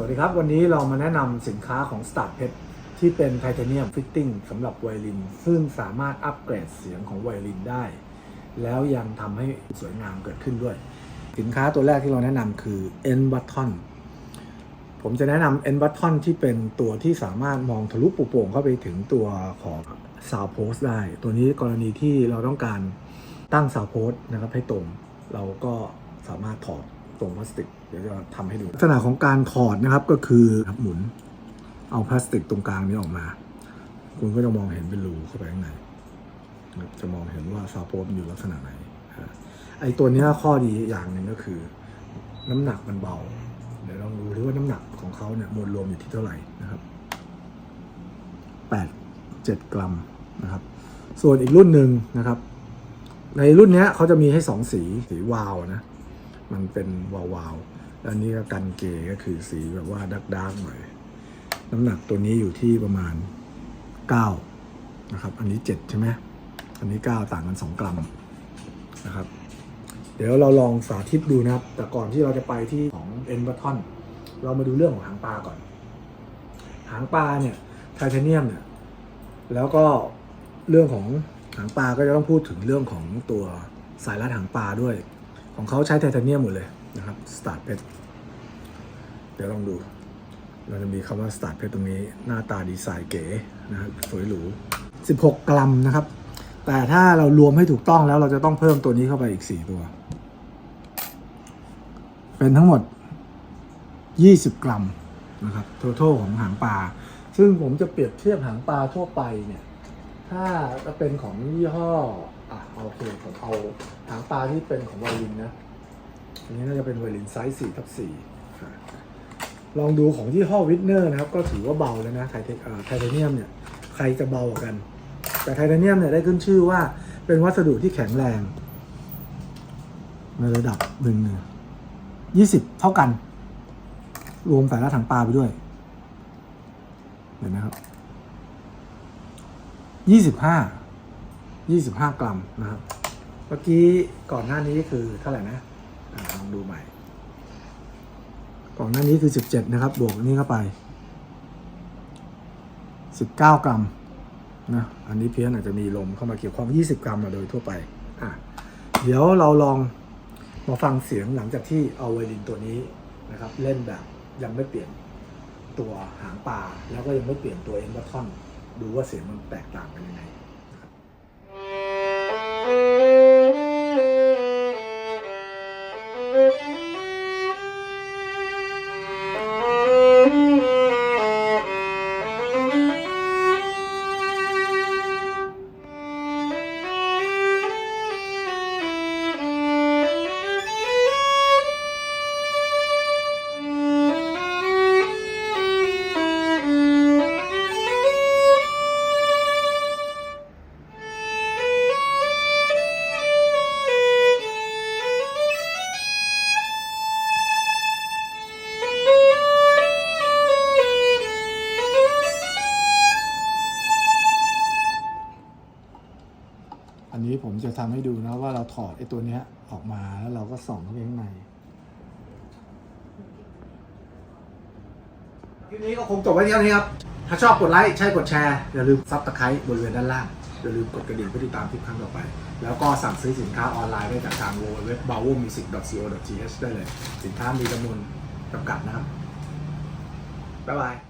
สวัสดีครับ วันนี้เรามาแนะนำสินค้าของ Start p e t ที่เป็นไทเทเนียมฟิตติ้งสำหรับไวลิน ซึ่งสามารถอัปเกรดเสียงของไวลินได้ แล้วยังทำให้สวยงามเกิดขึ้นด้วย สินค้าตัวแรกที่เราแนะนำคือ N button ผมจะแนะนำ N button ที่เป็นตัวที่สามารถมองทะลุปุโป่งเข้าไปถึงตัวของ Sound Post ได้ ตัวนี้กรณีที่เราต้องการตั้ง Sound Post นะครับให้ตรง เราก็สามารถถอด ตรงพลาสติก เดี๋ยวจะทำให้ดู ลักษณะของการถอดนะครับก็คือหมุน เอาพลาสติกตรงกลางนี้ออกมา คุณก็จะมองเห็นเป็นรูเข้าไปข้างในจะมองเห็นว่า Sound Post มันอยู่ลักษณะไหนไอตัวนี้ข้อดีอย่างหนึ่งก็คือ น้ำหนักมันเบา เดี๋ยวลองดูดิว่าน้ำหนักของเขาเนี่ยมวลรวมอยู่ที่เท่าไหร่นะครับแปดเจ็ดกรัมนะครับ ส่วนอีกรุ่นหนึ่งนะครับ ในรุ่นนี้เขาจะมีให้สองสีสีวาวนะ มันเป็นวาวๆแล้วนี้ก็กันเกย์ก็คือสีแบบว่าดักดักๆหน่อย น้ำหนักตัวนี้อยู่ที่ประมาณเก้านะครับ อันนี้เจ็ดใช่ไหมอันนี้เก้าต่างกันสองกรัมนะครับ เดี๋ยวเราลองสาธิตดูนะครับ แต่ก่อนที่เราจะไปที่ของเอ็นบัตทอนเรามาดูเรื่องของหางปลาก่อน หางปลาเนี่ยไทเทเนียมเนี่ยแล้วก็เรื่องของหางปลาก็จะต้องพูดถึงเรื่องของตัวสายรัดหางปลาด้วย ของเขาใช้ไทเทเนียมหมดเลยนะครับสตาร์ทเพชเดี๋ยวลองดู เราจะมีคำว่าสตาร์ทเพชตรงนี้หน้าตาดีไซน์เก๋นะครับสวยหรู 16 กรัมนะครับ แต่ถ้าเรารวมให้ถูกต้องแล้วเราจะต้องเพิ่มตัวนี้เข้าไปอีก 4 ตัว เป็นทั้งหมด 20 กรัมนะครับทั้งทของหางปลา ซึ่งผมจะเปรียบเทียบหางปลาทั่วไปเนี่ย ถ้าจะเป็นของยี่ห้อ อะโอเคผ เอาหางปลาที่เป็นของไวลินนะ อันนี้น่าจะเป็นไวลินไซส์4ทับ4ค่ลองดูของยี่ห้อวิทเนอร์นะครับ ก็ถือว่าเบาแล้วนะไทเทไทเทเนียมเนี่ย ใครจะเบากว่ากัน แต่ไทเทเนียมเนี่ยได้ขึ้นชื่อว่าเป็นวัสดุที่แข็งแรง ในระดับหนึ่งเนี่ยยี่สิบเท่ากัน รวมสายรัดถังปลาไปด้วย เห็นไหมครับยี่สิบห้ายี่สิบห้ากรัมนะครับ เมื่อกี้ก่อนหน้านี้คือเท่าไหร่นะลองดูใหม่ ก่อนหน้านี้คือสิบเจ็ดนะครับ บวกนี้เข้าไปสิบเก้ากรัมนะอันนี้เพี้ยนอาจจะมีลมเข้ามาเกี่ยวข้องยี่สิบกรัมมาโดยทั่วไปอะเดี๋ยวเราลองมาฟังเสียงหลังจากที่เอาไวลินตัวนี้นะครับ เล่นแบบยังไม่เปลี่ยนตัวหางปลาแล้วก็ยังไม่เปลี่ยนตัวเอ็นบัตทอนดูว่าเสียงมันแตกต่างกันยังไง นี้ผมจะทำให้ดูนะว่าเราถอดไอ้ตัวเนี้ยออกมาแล้วเราก็ส่องเข้าไปข้างในคลิปนี้ก็คงจบไว้เท่านี้ครับ ถ้าชอบกดไลค์ ใช่กดแชร์ อย่าลืมซับสไครต์บริเวณด้านล่าง อย่าลืมกดกระดิ่งเพื่อติดตามคลิปครั้งต่อไป แล้วก็สั่งซื้อสินค้าออนไลน์ได้จากทาง www.bowmusic.co.th ได้เลย สินค้ามีจำนวนจำกัดนะครับ บ๊ายบาย